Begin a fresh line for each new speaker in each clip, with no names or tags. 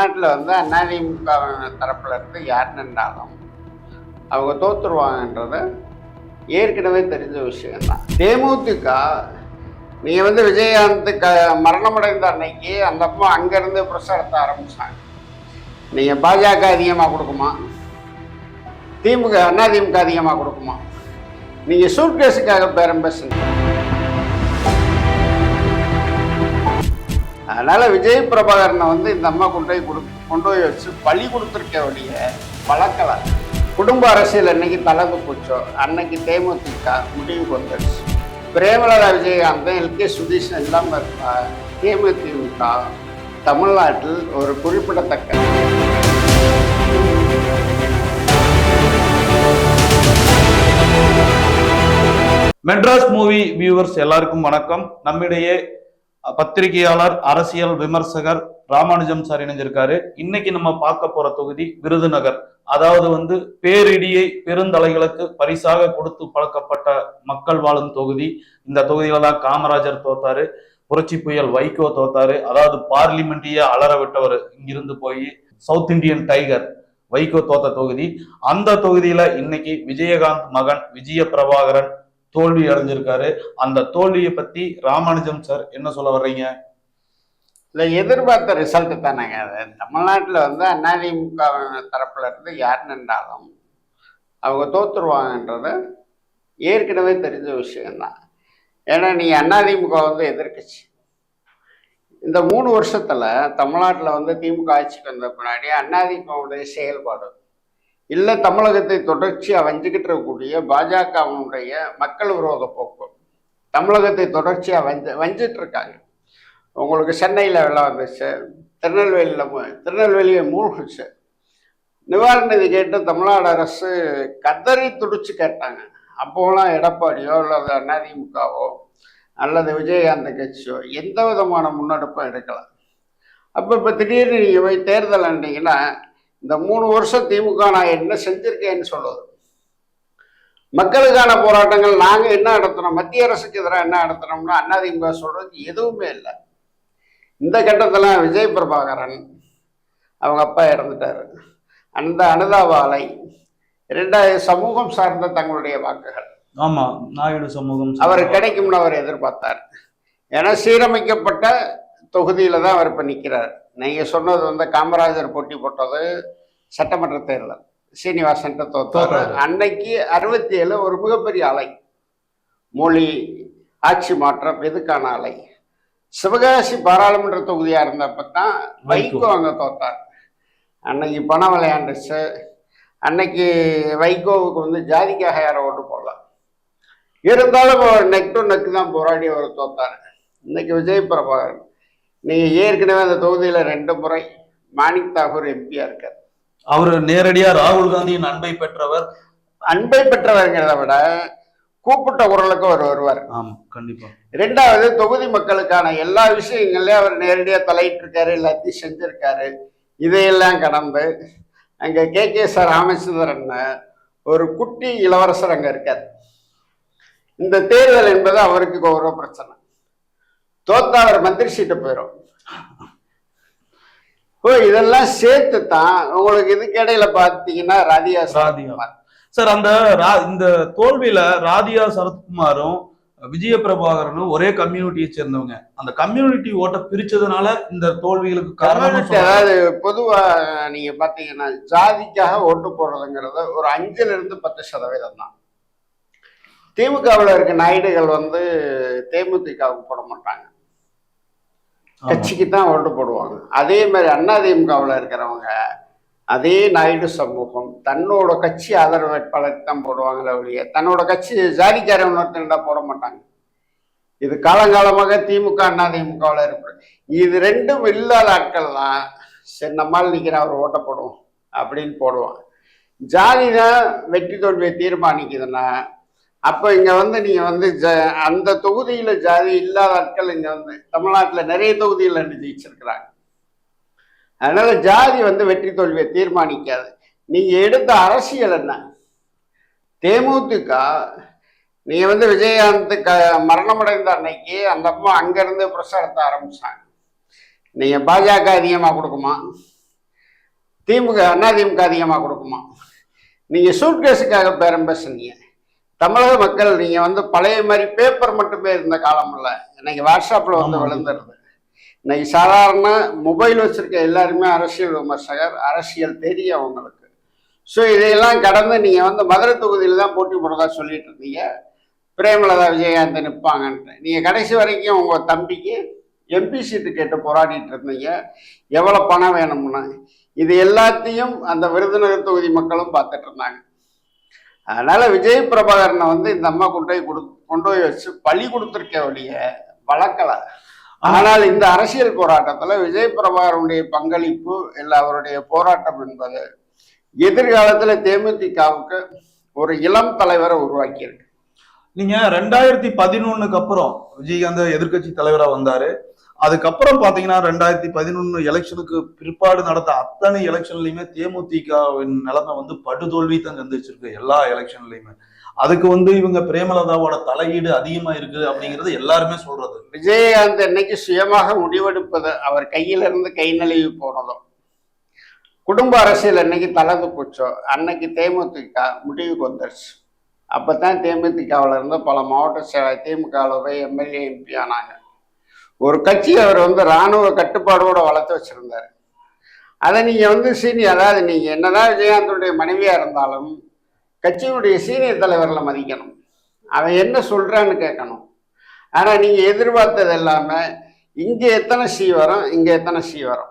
தமிழ்நாட்டில் வந்து அதிமுக தரப்புல இருந்து யார் நின்றாலும் அவங்க தோத்துருவாங்கன்றத ஏற்கனவே தெரிஞ்ச விஷயம்தான். தேமுதிக நீங்கள் வந்து விஜயகாந்த் க மரணமடைந்த அன்னைக்கு அந்த அம்மா அங்கேருந்து பிரச்சாரத்தை ஆரம்பிச்சாங்க. நீங்கள் பாஜக அதிகமாக கொடுக்குமா? திமுக அதிமுக அதிகமாக கொடுக்குமா? நீங்கள் சூட்கேஸுக்காக பேரம் பேசுங்க. அதனால விஜய் பிரபாகரனை வந்து இந்த அம்மா கொண்டு போய் கொடு கொண்டு போய் வச்சு பழி கொடுத்துருக்க வேண்டிய வழக்கல குடும்ப அரசியல் அன்னைக்கு தலகு போச்சோ? அன்னைக்கு தேமுதிக முடிவுக்கு வந்துடுச்சு பிரேமலதா விஜயகாந்தன் எல்கே சுதீஷன் இல்லாமல் இருக்கா தேமுதிக தமிழ்நாட்டில் ஒரு குறிப்பிடத்தக்க
மெட்ராஸ் மூவி வியூவர்ஸ் எல்லாருக்கும் வணக்கம். நம்மிடையே பத்திரிகையாளர் அரசியல் விமர்சகர் ராமானுஜம் சார் இணைஞ்சிருக்காரு. இன்னைக்கு நம்ம பார்க்க போற தொகுதி விருதுநகர். அதாவது வந்து பேரிடியை பெருந்தலைகளுக்கு பரிசாக கொடுத்து பழக்கப்பட்ட மக்கள் வாழும் தொகுதி. இந்த தொகுதியில தான் காமராஜர் தோத்தாரு புரட்சி புயல் வைகோ தோத்தாரு அதாவது பார்லிமெண்ட்டையே அலற விட்டவர் இங்கிருந்து போய் சவுத் இந்தியன் டைகர் வைகோ தோத்த தொகுதி. அந்த தொகுதியில இன்னைக்கு விஜயகாந்த் மகன் விஜய பிரபாகரன் தோல்வி அடைஞ்சிருக்காரு. அந்த தோல்வியை பத்தி ராமானுஜம் சார் என்ன சொல்ல வர்றீங்க?
இல்லை எதிர்பார்த்த ரிசல்ட் தானேங்க அது தமிழ்நாட்டில் வந்து அதிமுக தரப்புல இருந்து யார் நின்றாலும் அவங்க தோத்துருவாங்கன்றது ஏற்கனவே தெரிஞ்ச விஷயம்தான். ஏன்னா நீ அதிமுக வந்து எதிர்கட்சி இந்த மூணு வருஷத்துல தமிழ்நாட்டில் வந்து திமுக ஆட்சிக்கு வந்த பின்னாடி அதிமுகவுடைய செயல்பாடு இல்லை தமிழகத்தை தொடர்ச்சியாக வஞ்சிக்கிட்டு இருக்கக்கூடிய பாஜகவினுடைய மக்கள் விரோத போக்கு. தமிழகத்தை தொடர்ச்சியாக வஞ்ச வஞ்சிட்டு இருக்காங்க உங்களுக்கு சென்னையில் வெள்ளம் வந்துச்சு திருநெல்வேலியில் திருநெல்வேலியை மூழ்கிச்சு. நிவாரண நிதி கேட்டு தமிழ்நாடு அரசு கதறி துடிச்சு கேட்டாங்க. அப்போலாம் எடப்பாடியோ அல்லது அதிமுகவோ அல்லது விஜயகாந்த் கட்சியோ எந்த விதமான முன்னெடுப்பும் எடுக்கலாம் அப்போ இப்போ திடீர்னு நீங்கள் போய் தேர்தல் அண்டிங்கன்னா இந்த மூணு வருஷம் திமுக நான் என்ன செஞ்சிருக்கேன்னு சொல்லுது மக்களுக்கான போராட்டங்கள் நாங்கள் என்ன நடத்துனோம் மத்திய அரசுக்கு எதிராக என்ன நடத்துனோம்னா அதிமுக சொல்றதுக்கு எதுவுமே இல்லை. இந்த கட்டத்தில் விஜய் பிரபாகரன் அவங்க அப்பா இறந்துட்டாரு. அந்த அனுதாபாலை ரெண்டாயிரம் சமூகம் சார்ந்த தங்களுடைய வாக்குகள்.
ஆமா நாயுடு சமூகம்
அவர் கிடைக்கும்னு அவர் எதிர்பார்த்தார். ஏன்னா சீரமைக்கப்பட்ட தொகுதியில தான் அவர் இப்போ நிற்கிறார் நீங்கள் சொன்னது வந்து காமராஜர் போட்டி போட்டது சட்டமன்ற தேர்தல். சீனிவாசன் தோத்தார். அன்னைக்கு அறுபத்தி ஏழு ஒரு மிகப்பெரிய அலை. மொழி ஆட்சி மாற்றம் எதுக்கான அலை? சிவகாசி பாராளுமன்ற தொகுதியாக இருந்தப்ப தான் வைகோ. அங்கே தோத்தார். அன்னைக்கு பணம் விளையாண்டுச்சு. அன்னைக்கு வைகோவுக்கு வந்து ஜாதிக்காக யாரை ஓட்டு போடலாம் இருந்தாலும் நெக் டு நெக் தான் போராடி அவர் தோத்தார். இன்னைக்கு விஜய் பிரபாகரன் நீங்கள் ஏற்கனவே அந்த தொகுதியில் ரெண்டு முறை மாணிக் தாகூர் எம்பியாக இருக்கார்.
அவர் நேரடியா ராகுல் காந்தியின் அன்பை பெற்றவர்.
அன்பை பெற்றவர்ங்கிறத விட கூப்பிட்ட குரலுக்கு அவர் வருவார்.
ஆமா கண்டிப்பா.
ரெண்டாவது தொகுதி மக்களுக்கான எல்லா விஷயங்கள்லயும் அவர் நேரடியாக தலையிட்டிருக்காரு எல்லாத்தையும் செஞ்சிருக்காரு. இதையெல்லாம் கடந்து அங்கே கே. கே. சார் ராமச்சந்திரன் ஒரு குட்டி இளவரசர் அங்கே இருக்கார். இந்த தேர்தல் என்பது அவருக்கு கௌரவ பிரச்சனை. தோத்தா அவர் மந்திரி சீட்டு போயிடும் ஓ இதெல்லாம் சேர்த்து தான் உங்களுக்கு இதுக்கு இடையில பார்த்தீங்கன்னா ராதியா
ராதிகா. சார் அந்த இந்த தோல்வியில ராதியா சரத்குமாரும் விஜய பிரபாகரனும் ஒரே கம்யூனிட்டியை சேர்ந்தவங்க. அந்த கம்யூனிட்டி ஓட்டை பிரிச்சதுனால இந்த தோல்விகளுக்கு
கம்யூனிட்டி அதாவது பொதுவா நீங்க பாத்தீங்கன்னா ஜாதிக்காக ஓட்டு போடுறதுங்கிறது ஒரு அஞ்சுல இருந்து பத்து சதவீதம் தான் திமுகவில் இருக்க நாயுடுகள் வந்து தேமுதிகவுக்கு போட மாட்டாங்க. கட்சிக்கு தான் ஓட்டு போடுவாங்க. அதே மாதிரி அதிமுகவில் இருக்கிறவங்க அதே நாயுடு சமூகம் தன்னோட கட்சி ஆதரவு வேட்பாளருக்கு தான் போடுவாங்களே ஒழிய தன்னோட கட்சி ஜாதிக்காரன் ஒருத்தன்டா போட மாட்டாங்க. இது காலங்காலமாக திமுக அதிமுகவில் இருக்கு. இது ரெண்டும் இல்லாத ஆட்கள் தான் சரி நம்மால் நிற்கிற அவர் ஓட்ட போடுவோம் அப்படின்னு போடுவான் ஜாதி தான் வெற்றி தோல்வியை தீர்மானிக்குதுன்னா அப்போ இங்கே வந்து நீங்கள் வந்து ஜ அந்த தொகுதியில் ஜாதி இல்லாத ஆட்கள் இங்கே வந்து தமிழ்நாட்டில் நிறைய தொகுதியில் ஜெயிச்சிருக்கிறாங்க. அதனால் ஜாதி வந்து வெற்றி தோல்வியை தீர்மானிக்காது. நீங்கள் எடுத்த அரசியல் என்ன? தேமுதிக நீங்கள் வந்து விஜயகாந்த் க மரணமடைந்த அன்னைக்கு அந்த அம்மா அங்கேருந்து பிரச்சாரத்தை ஆரம்பித்தாங்க நீங்கள் பாஜக அதிகமாக கொடுக்குமா? திமுக அதிமுக அதிகமாக கொடுக்குமா? நீங்கள் சூட்கேஸுக்காக பேரம் பேசுனீங்க. தமிழக மக்கள் நீங்கள் வந்து பழைய மாதிரி பேப்பர் மட்டுமே இருந்த காலம் இல்லை இன்னைக்கு வாட்ஸ்அப்பில் வந்து
ஆமா.
விழுந்துருது. இன்னைக்கு சாதாரண மொபைல் வச்சிருக்க எல்லாருமே அரசியல் விமர்சகர் அரசியல் தெரியும் அவங்களுக்கு. ஸோ இதையெல்லாம் கடந்து நீங்கள் வந்து மதுரை தொகுதியில் தான் போட்டி போடுறதா சொல்லிட்டு இருந்தீங்க. பிரேமலதா விஜயகாந்த் நிற்பாங்கன்ட்டு நீங்கள் கடைசி வரைக்கும் உங்கள் தம்பிக்கு எம்பி சீட்டு கேட்டு போராடிட்டு இருந்தீங்க. எவ்வளோ பணம் வேணும்னு. இது எல்லாத்தையும் அந்த விருதுநகர் தொகுதி மக்களும் பார்த்துட்டு இருந்தாங்க. அதனால விஜய் பிரபாகரனை வந்து இந்த அம்மா கொண்டு போய் கொடு கொண்டு போய் வச்சு பழி கொடுத்துருக்க வழிய வளர்க்கல. ஆனால் இந்த அரசியல் போராட்டத்துல விஜய் பிரபாகரனுடைய பங்களிப்பு இல்லை அவருடைய போராட்டம் என்பது எதிர்காலத்துல தேமுதிகவுக்கு ஒரு இளம் தலைவரை உருவாக்கியிருக்கு.
நீங்க ரெண்டாயிரத்தி பதினொன்னுக்கு அப்புறம் விஜயகாந்த் எதிர்க்கட்சி தலைவரா வந்தாரு. அதுக்கப்புறம் பாத்தீங்கன்னா ரெண்டாயிரத்தி பதினொன்னு எலெக்ஷனுக்கு பிற்பாடு நடந்த அத்தனை எலெக்ஷன்லயுமே தேமுதிகவின் நிலைமை வந்து படுதோல்வி தான் சந்திச்சிருக்கு எல்லா எலெக்ஷன்லயுமே. அதுக்கு வந்து இவங்க பிரேமலதாவோட தலையீடு அதிகமா இருக்கு அப்படிங்கறது எல்லாருமே சொல்றது.
விஜயகாந்த் என்னைக்கு சுயமாக முடிவெடுப்பது அவர் கையில இருந்து கை நழுவி போனதும் குடும்ப அரசியல் என்னைக்கு தளர்ந்து போச்சோ அன்னைக்கு தேமுதிக முடிவுக்கு வந்துருச்சு. அப்பதான் தேமுதிகவில் இருந்து பல மாவட்ட செயலர் திமுகவில் போய் எம்எல்ஏ எம்பி ஆனாங்க. ஒரு கட்சி அவர் வந்து இராணுவ கட்டுப்பாடோடு வளர்த்து வச்சுருந்தார். அதை நீங்கள் வந்து சீனியர் அதாவது நீங்கள் என்னதான் விஜயகாந்தனுடைய மனைவியாக இருந்தாலும் கட்சியினுடைய சீனியர் தலைவர்களை மதிக்கணும். அவன் என்ன சொல்கிறான்னு கேட்கணும். ஆனால் நீங்கள் எதிர்பார்த்தது எல்லாமே இங்கே எத்தனை சி வரும் எத்தனை சி வரும்?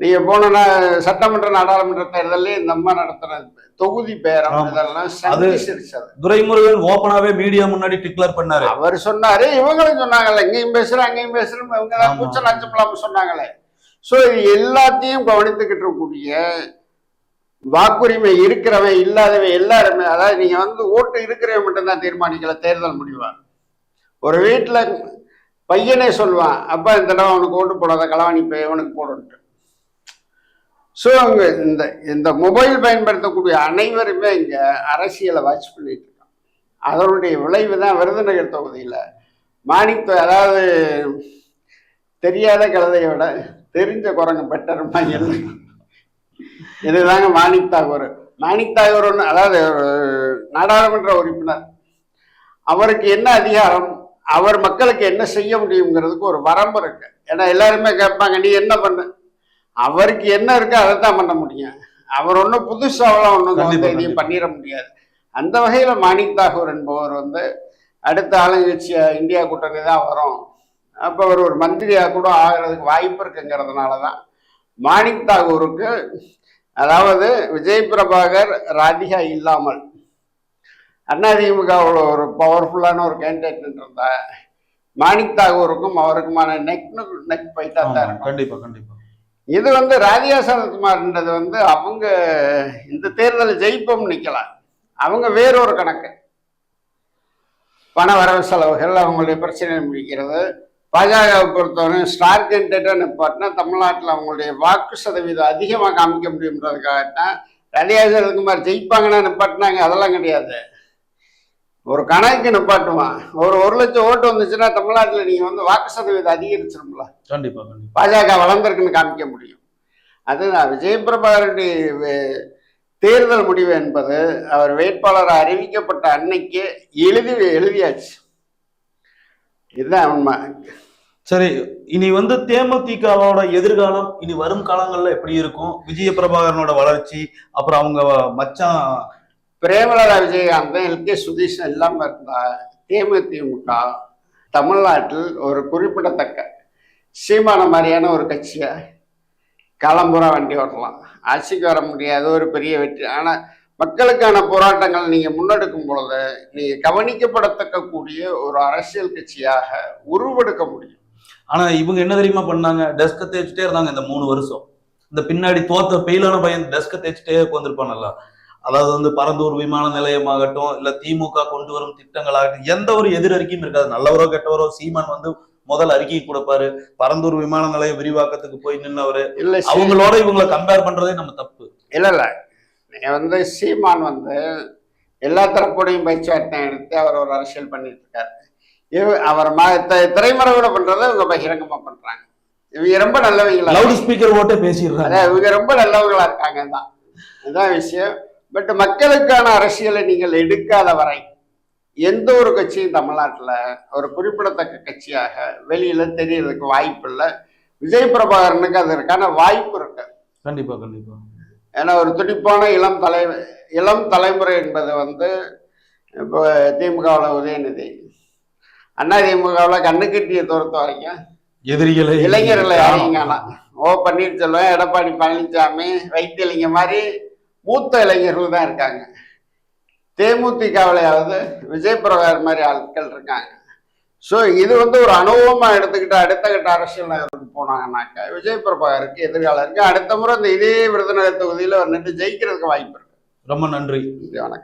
நீங்க போன நா- சட்டமன்ற நாடாளுமன்ற தேர்தலில் இந்த அம்மா நடத்துற தொகுதி பேரம். இதெல்லாம்
துரைமுருகன் ஓப்பனாவே மீடியா முன்னாடி டிக்ளேர் பண்ணாரு.
அவர் சொன்னாரு இவங்களும் சொன்னாங்கல்ல இங்கேயும் பேசுறேன் அங்கேயும் பேசுறேன் இவங்க தான்
ஆமா.
கூச்ச நாச்சம் இல்லாம சொன்னாங்களே. ஸோ இது எல்லாத்தையும் கவனித்துக்கிட்டு இருக்கக்கூடிய வாக்குரிமை இருக்கிறவன் இல்லாதவன் எல்லாருமே அதாவது நீங்க வந்து ஓட்டு இருக்கிறவன் மட்டும்தான் தீர்மானிக்கல தேர்தல் முடிவா. ஒரு வீட்டுல பையனே சொல்லுவான் அப்பா இந்த தடவை அவனுக்கு ஓட்டு போடாத களவாணி போய் அவனுக்கு போடுன்ட்டு. ஸோ அங்கே இந்த இந்த மொபைல் பயன்படுத்தக்கூடிய அனைவருமே இங்கே அரசியலை வாட்ச் பண்ணிட்டு இருக்காங்க. அதனுடைய விளைவு தான் விருதுநகர் தொகுதியில். மாணிக்க அதாவது தெரியாத கழுதையை விட தெரிஞ்ச குரங்கு பெட்டர் எல்லாம் இதுதாங்க மாணிக் தாகூர். மாணிக் தாகூர் ஒன்று அதாவது நாடாளுமன்ற உறுப்பினர். அவருக்கு என்ன அதிகாரம் அவர் மக்களுக்கு என்ன செய்ய முடியுங்கிறதுக்கு ஒரு வரம்பு இருக்கு. ஏன்னா எல்லாருமே கேட்பாங்க நீ என்ன பண்ண அவருக்கு என்ன இருக்கோ அதை தான் பண்ண முடியும். அவர் ஒன்றும் புதுசாவெல்லாம் ஒன்றும் இதையும்
கண்டிப்பா.
பண்ணிட முடியாது. அந்த வகையில மாணிக் தாகூர் என்பவர் வந்து அடுத்த ஆளுங்கட்சி இந்தியா கூட்டணி தான் வரும். அப்போ அவர் ஒரு மந்திரியா கூட ஆகிறதுக்கு வாய்ப்பு இருக்குங்கிறதுனால தான் மாணிக் தாகூருக்கு அதாவது விஜய் பிரபாகர் ராதிகா இல்லாமல் அதிமுகவில் ஒரு பவர்ஃபுல்லான ஒரு கேண்டிடேட் இருந்தா மாணிக் தாகூருக்கும் அவருக்குமான நெக் நெக் பைட்டா தான்
கண்டிப்பா கண்டிப்பா.
இது வந்து ராதிகா சரத்குமார்ன்றது வந்து அவங்க இந்த தேர்தலில் ஜெயிப்போம் நிற்கலாம் அவங்க வேறொரு கணக்கு. பண வரவு செலவுகள் அவங்களுடைய பிரச்சனை முடிக்கிறது. பாஜகவை பொறுத்தவரை ஸ்டார் கேண்டேட்டாக நிப்பாட்டினா தமிழ்நாட்டில் அவங்களுடைய வாக்கு சதவீதம் அதிகமாக காமிக்க முடியுன்றதுக்காகத்தான் ராதிகா சரத்குமார் ஜெயிப்பாங்கன்னா நிப்பாட்டினாங்க. அதெல்லாம் கிடையாது. ஒரு கணக்கு நிப்பாட்டுவான் ஒரு ஒரு லட்சம் ஓட்டு வந்துச்சுன்னா தமிழ்நாட்டில் நீங்கள் வந்து வாக்கு சதவீதம் அதிகரிச்சிரும்ல?
கண்டிப்பா கண்டிப்பா.
பாஜக வளர்ந்திருக்குன்னு காமிக்க முடியும். அதுதான் விஜய் பிரபாகருடைய வே- தேர்தல் முடிவு என்பது அவர் வேட்பாளர் அறிவிக்கப்பட்ட அன்னைக்கு எழுதி எழுதியாச்சு. இதுதான் உண்மை.
சரி இனி வந்து தேமுதிகவோட எதிர்காலம் இனி வரும் காலங்கள்ல எப்படி இருக்கும்? விஜய பிரபாகரனோட வளர்ச்சி அப்புறம் அவங்க மச்சான்
பிரேமலதா விஜயகாந்தன் எல் கே சுதீஷன் இல்லாம இருந்தா தேமுதிமுக தமிழ்நாட்டில் ஒரு குறிப்பிடத்தக்க சீமான மாதிரியான ஒரு கட்சியை களம்புற வண்டி ஓட்டலாம். ஆட்சிக்கு வர முடியாது ஒரு பெரிய வெற்றி. ஆனால் மக்களுக்கான போராட்டங்கள் நீங்கள் முன்னெடுக்கும் பொழுது நீங்கள் கவனிக்கப்படத்தக்கக்கூடிய ஒரு அரசியல் கட்சியாக உருவெடுக்க முடியும்.
ஆனால் இவங்க என்ன தெரியுமா பண்ணாங்க? டெஸ்கை தேய்ச்சிட்டே இருந்தாங்க இந்த மூணு வருஷம். இந்த பின்னாடி தோத்த பெயிலான பையன் டெஸ்கை தேய்ச்சிட்டே உட்காந்துருப்பானல்ல அதாவது வந்து பரந்தூர் விமான நிலையமாகட்டும் இல்ல திமுக கொண்டு வரும் திட்டங்களாகட்டும் எந்த ஒரு எதிரறிக்கையும் இருக்காது. நல்லவரோ கெட்டவரோ சீமான் வந்து முதல் அறிக்கை கொடுப்பாரு. பரந்தூர் விமான நிலைய விரிவாக்கத்துக்கு போய் நின்னவரு.
இல்ல
அவங்களோட இவங்களை கம்பேர் பண்றதே நம்ம தப்பு.
இல்ல இல்ல. வந்து சீமான் வந்து எல்லா தரப்போடையும் பேச்சுவார்த்தை எடுத்து அவர் ஒரு அரசியல் பண்ணிட்டு இருக்காரு அவர் திரைமறைவுல பண்றதை இவங்க பகிரங்கமா பண்றாங்க. இவங்க ரொம்ப நல்லவங்களா
லவுட் ஸ்பீக்கர் ஓட்டே பேசிடுறாங்க.
இவங்க ரொம்ப நல்லவங்களா இருக்காங்க தான் அதுதான் விஷயம். பட் மக்களுக்கான அரசியலை நீங்கள் எடுக்காத வரை எந்த ஒரு கட்சியும் தமிழ்நாட்டில் ஒரு குறிப்பிடத்தக்க கட்சியாக வெளியில தெரியறதுக்கு வாய்ப்பு இல்லை. விஜய் பிரபாகரனுக்கு அதற்கான வாய்ப்பு இருக்கு.
கண்டிப்பா கண்டிப்பா.
ஏன்னா ஒரு துடிப்பான இளம் தலை இளம் தலைமுறை என்பது வந்து இப்போ திமுகவில் உதயநிதி. அண்ணா திமுகவில் கண்ணுக்கட்டிய தூரத்து வரைக்கும்
எதிரிகளை
இளைஞர்களை காணோம் ஓ பன்னீர்செல்வம் எடப்பாடி பழனிசாமி வைத்தியலிங்கம் மாதிரி மூத்த இளைஞர்கள் தான் இருக்காங்க. தேமுதிகவிலையாவது விஜய் பிரகார் மாதிரி ஆட்கள் இருக்காங்க. ஸோ இது வந்து ஒரு அனுபவமா எடுத்துக்கிட்டு அடுத்த கட்ட அரசியல் போனாங்கன்னாக்கா விஜய் பிரபாகருக்கு எதிர்காலம் இருக்கு. அடுத்த முறை இந்த இதே விருதுநகர் தொகுதியில் வந்துட்டு ஜெயிக்கிறதுக்கு வாய்ப்பு இருக்கு.
ரொம்ப நன்றி.
நன்றி, வணக்கம்.